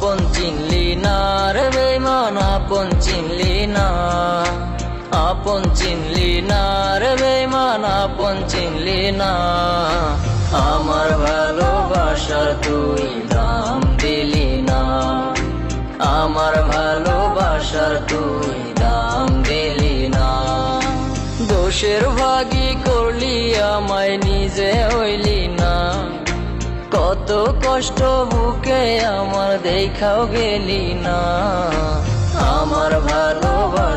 আপন চিনলি না রে বেমান আপন চিনলি না। আপন চিনলি না রে বেমান আপন চিনলি না। আমার ভালোবাসার তুই দাম দিলি না। আমার ভালোবাসার তুই দাম দিলি না। দোষের ভাগি করলি, আমায় নিজে হইলি না। কত কষ্ট বুকে আমার দেখাও গেলি না। আমার ভালোবাসার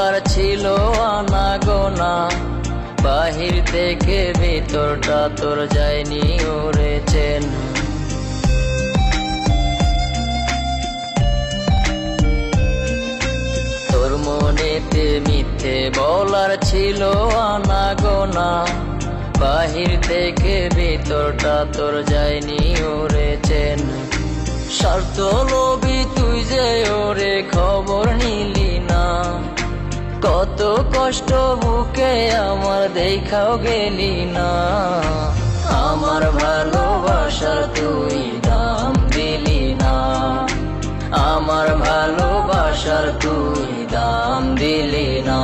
বলার ছিল আনাগোনা। বাহির থেকে ভিতরটা তোর যায়নি উড়েছেন তোর মনেতে মিথ্যে বলার ছিল আনাগোনা। বাহির থেকে ভিতরটা তোর যায়নি উড়েছেন স্বার্থ লোভি তুই যে ওরে খবর নিলি কত কষ্ট বুকে আমার দেখাও গেলি না। আমার ভালোবাসার তুই দাম দিলি না। আমার ভালোবাসার তুই দাম দিলি না।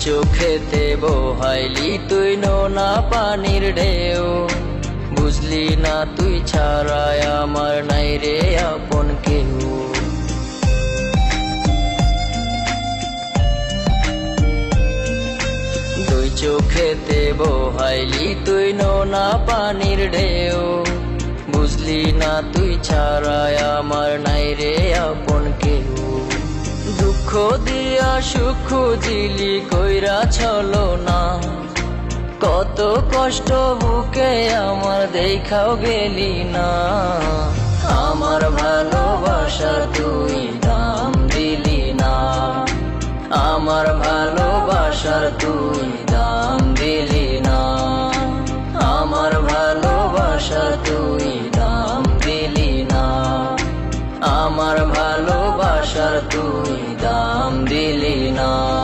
চোখেতে বহাইলি তুই নোনা পানির ঢেউ। বুঝলি না তুই ছাড়াই আমার নাই রে আপন কেউ। দুই চোখেতে বহাইলি তুই নোনা পানির ঢেউ। বুঝলি না তুই ছাড়াই আমার নাই রে আপন কেউ। দুঃখ দিয়া সুখ দিলি কইরা চলো না। কত কষ্ট বুকে আমার দেখাও গেলি না। আমার ভালোবাসা তুই আশার তুই দাম দিলি না।